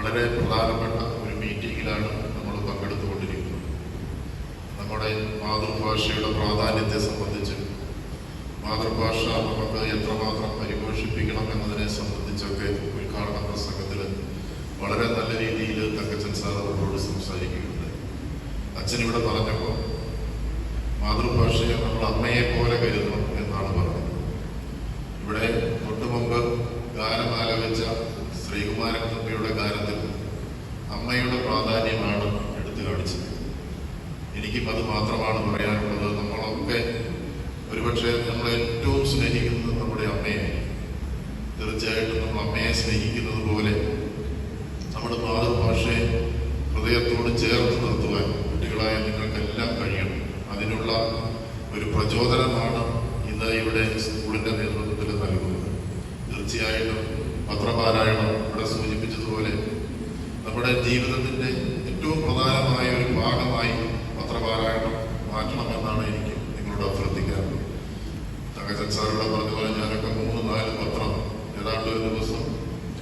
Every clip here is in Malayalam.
വളരെ പ്രധാനപ്പെട്ട ഒരു മീറ്റിങ്ങിലാണ് നമ്മൾ പങ്കെടുത്തുകൊണ്ടിരിക്കുന്നത്. നമ്മുടെ മാതൃഭാഷയുടെ പ്രാധാന്യത്തെ സംബന്ധിച്ച് മാതൃഭാഷ നമുക്ക് എത്രമാത്രം പരിപോഷിപ്പിക്കണം എന്നതിനെ സംബന്ധിച്ചൊക്കെ ഉദ്ഘാടന പ്രസംഗത്തിൽ വളരെ നല്ല രീതിയിൽ തങ്കച്ചൻ സാർ അവരോട് സംസാരിക്കുന്നുണ്ട് അച്ഛൻ ഇവിടെ പറഞ്ഞപ്പോൾ മാതൃഭാഷയെ നമ്മൾ അമ്മയെ പോലെ കരുതണം എന്നാണ് പറഞ്ഞത്. ഇവിടെ തൊട്ടുമുമ്പ് ഗാനം ആലപിച്ച ശ്രീകുമാരൻ തമ്പിയുടെ ഗാനത്തിൽ അമ്മയുടെ പ്രാധാന്യമാണ് എടുത്തു കാണിച്ചത്. എനിക്കും അത് മാത്രമാണ് പറയാനുള്ളത്. നമ്മളൊക്കെ ഒരുപക്ഷെ നമ്മൾ ഏറ്റവും സ്നേഹിക്കുന്നത് നമ്മുടെ അമ്മയെ. തീർച്ചയായിട്ടും നമ്മൾ അമ്മയെ സ്നേഹിക്കുന്നത് പോലെ നമ്മുടെ മാതൃഭാഷയെ ഹൃദയത്തോട് ചേർത്ത് നിർത്തുവാൻ കുട്ടികളായ നിങ്ങൾക്കെല്ലാം കഴിയണം. അതിനുള്ള ഒരു പ്രചോദനമാണ് ഇന്ന് ഇവിടെ സ്കൂളിന്റെ നേതൃത്വത്തിൽ നൽകുന്നത്. തീർച്ചയായിട്ടും പത്രപാരായണം നമ്മുടെ ജീവിതത്തിന്റെ ഏറ്റവും പ്രധാനമായ ഒരു ഭാഗമായി പത്രപാരായണം മാറ്റണമെന്നാണ് എനിക്ക് നിങ്ങളോട് അഭ്യർത്ഥിക്കാറുള്ളത് തങ്കച്ചൻ സാറിവിടെ പറഞ്ഞ പോലെ ഞാനൊക്കെ മൂന്ന് നാല് പത്രം ഏതാണ്ട് ഒരു ദിവസം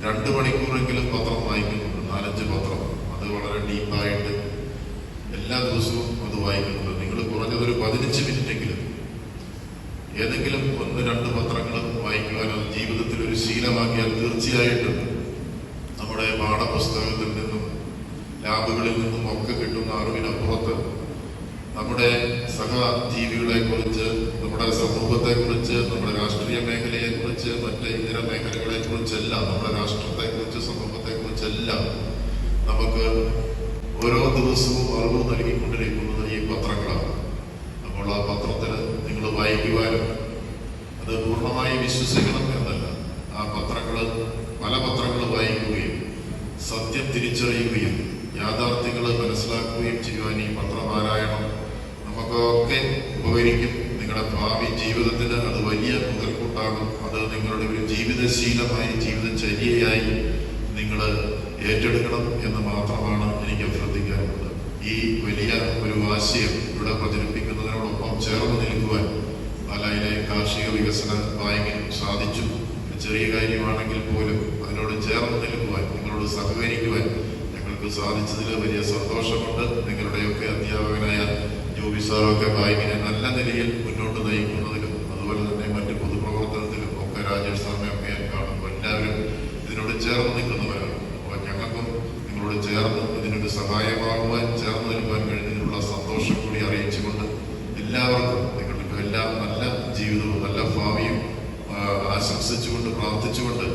രണ്ട് മണിക്കൂറെങ്കിലും പത്രം വായിക്കുന്നുണ്ട്. നാലഞ്ച് പത്രം. അത് വളരെ ഡീപ്പായിട്ട് എല്ലാ ദിവസവും അത് വായിക്കുന്നുണ്ട്. നിങ്ങൾ കുറഞ്ഞതൊരു പതിനഞ്ച് മിനിറ്റെങ്കിലും ഏതെങ്കിലും ഒന്ന് രണ്ട് പത്രങ്ങൾ വായിക്കുവാൻ ജീവിതത്തിൽ ഒരു ശീലമാക്കിയാൽ തീർച്ചയായിട്ടും നമ്മുടെ പാഠപുസ്തകത്തിൽ നിന്നും ലാബുകളിൽ നിന്നും ഒക്കെ കിട്ടുന്ന അറിവിനപ്പുറത്ത് നമ്മുടെ സഹജീവികളെ കുറിച്ച് നമ്മുടെ സമൂഹത്തെ കുറിച്ച് നമ്മുടെ രാഷ്ട്രീയ മേഖലയെ കുറിച്ച് മറ്റ് ഇതര മേഖലകളെ കുറിച്ചെല്ലാം നമ്മുടെ രാഷ്ട്രത്തെ കുറിച്ച് സമൂഹത്തെ കുറിച്ചെല്ലാം നമുക്ക് ഓരോ ദിവസവും അറിവ് നൽകിക്കൊണ്ടിരിക്കുന്നത് ഈ പത്രങ്ങളാണ്. അപ്പോൾ ആ പത്രത്തിൽ നിങ്ങൾ വായിക്കുവാനും അത് പൂർണമായി വിശ്വസിക്കണം എന്നല്ല. ആ പത്രങ്ങൾ പല പത്രങ്ങൾ വായിക്കുകയും സത്യം തിരിച്ചറിയുകയും യാഥാർത്ഥ്യങ്ങൾ മനസ്സിലാക്കുകയും ചെയ്യുവാൻ ഈ പത്രപാരായണം നമുക്കൊക്കെ ഉപകരിക്കും. നിങ്ങളുടെ ഭാവി ജീവിതത്തിന് അത് വലിയ മുതൽക്കൂട്ടാകും. അത് നിങ്ങളുടെ ഒരു ജീവിതശീലമായി ജീവിതചര്യയായി നിങ്ങൾ ഏറ്റെടുക്കണം എന്ന് മാത്രമാണ് എനിക്ക് അഭ്യർത്ഥിക്കാനുള്ളത്. ഈ വലിയ ഒരു ആശയം ഇവിടെ പ്രചരിപ്പിക്കുന്നതിനോടൊപ്പം ചേർന്ന് നിൽക്കുവാൻ പാലായിലെ കാർഷിക വികസന ബാങ്കിന് സാധിച്ചു. ചെറിയ കാര്യമാണെങ്കിൽ പോലും അതിനോട് ചേർന്ന് നിൽക്കുവാൻ നിങ്ങളോട് സഹകരിക്കുവാൻ ഞങ്ങൾക്ക് സാധിച്ചതിൽ വലിയ സന്തോഷമുണ്ട്. നിങ്ങളുടെയൊക്കെ അധ്യാപകനായ ജോബി സാറൊക്കെ ബാങ്കിനെ നല്ല നിലയിൽ മുന്നോട്ട് നയിക്കുന്നതിലും അതുപോലെ തന്നെ മറ്റ് പൊതുപ്രവർത്തനത്തിലും ഒക്കെ രാജേഷ് സാറിനെയൊക്കെ ഞാൻ കാണുമ്പോൾ എല്ലാവരും ഇതിനോട് ചേർന്ന് നിൽക്കുന്നവരാണ്. അപ്പോൾ ഞങ്ങൾക്കും നിങ്ങളോട് ചേർന്ന് ഇതിനൊരു സഹായമാകുവാൻ ചേർന്ന് നിൽക്കുവാൻ കഴിഞ്ഞതിനുള്ള സന്തോഷം കൂടി അറിയിച്ചുകൊണ്ട് എല്ലാവർക്കും നിങ്ങൾക്ക് എല്ലാം നല്ല ജീവിതവും നല്ല ഭാവിയും ആശംസിച്ചുകൊണ്ട് പ്രാർത്ഥിച്ചുകൊണ്ട്